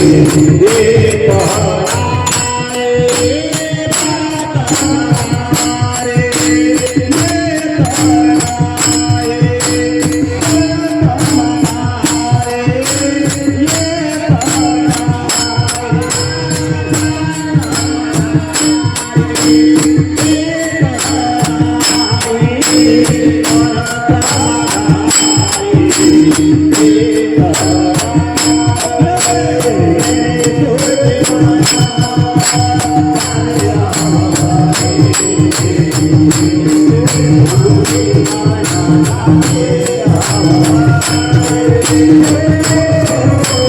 Deus.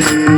thank you.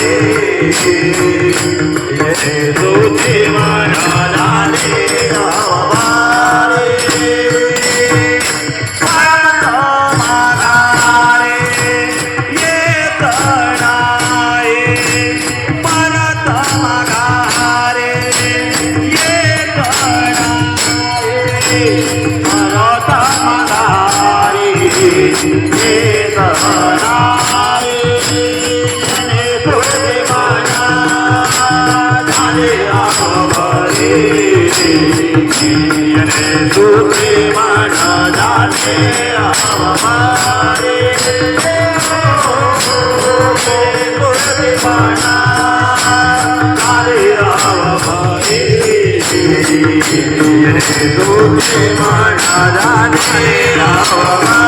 रे दो देवाना लाले रावा সুখে মানা জানে আমারে মানা আরে আমারে সুখে মানা জানে আমারে